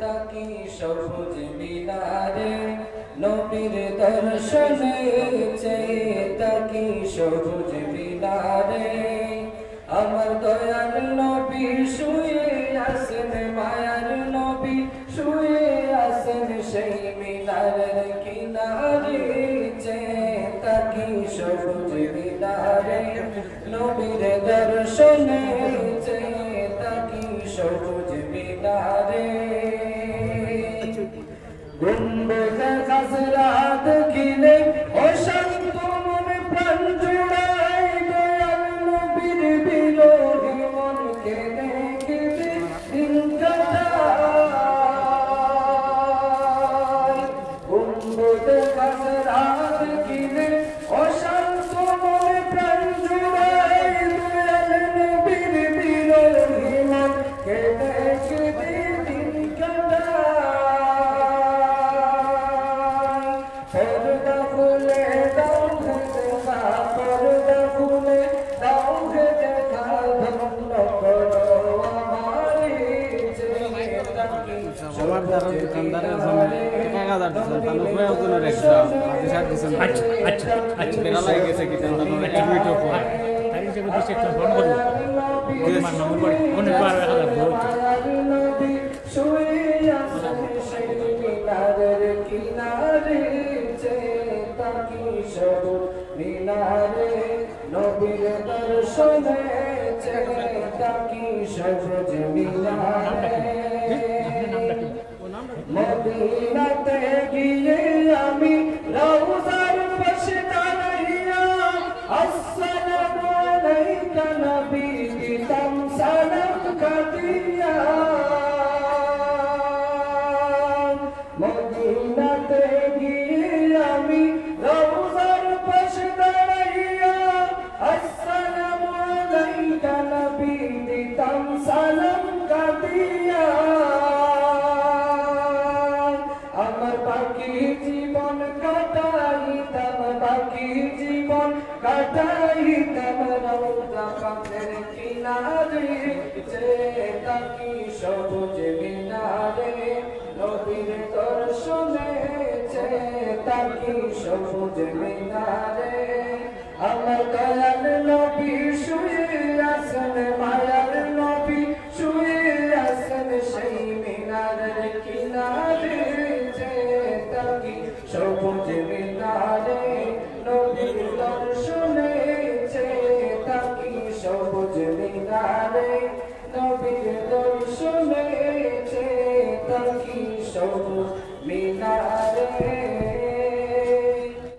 তাকি সবুজ মিনারে নবীর দর্শনে চেয়ে তাকি সবুজ মিনারে। আমার দয়াল নবী শুয়ে আসেন মায়ার নবী শুয়ে আসেন সেই মিনারের কিনারে। চেয়ে তাকি সবুজ মিনারে নবীর দর্শনে, চেয়ে তাকি সবুজ মিনারে। गुंबद खसरा दखिले পর্দা খুলে দাও দেখা পর্দা খুলে দাও দেখা ধন্য করো আমারে। দ্বারা দোকানদারের জন্য এক হাজার দিচ্ছেন তার উপরে ওজনের একটা হাতে সার দিচ্ছেন আচ্ছা আচ্ছা আচ্ছা। বেড়া লাগে গেছে কি তার একটা মিনিটও পরে। তাই হিসেবে বেশি একটা ফোন করব আমার মামুর বাড়ি এক হাজার ধরছে মিনারে নবীর দর্শনে তাকি সবুজ মিনারে বাকি জীবন কাটাইতাম রৌজা পাথের কিনারে, যে তাকি সবুজ মিনারে নবীর দর্শনে, যে তাকি সবুজ মিনারে। আমার দয়াল নবী শুয়ে আসেন মায়ার নবী শুয়ে আসেন সেই মিনারের কিনারে, যে তাকি সবুজ মিনারে। নারে নবীর দর্শনে তার কি সব মিনারে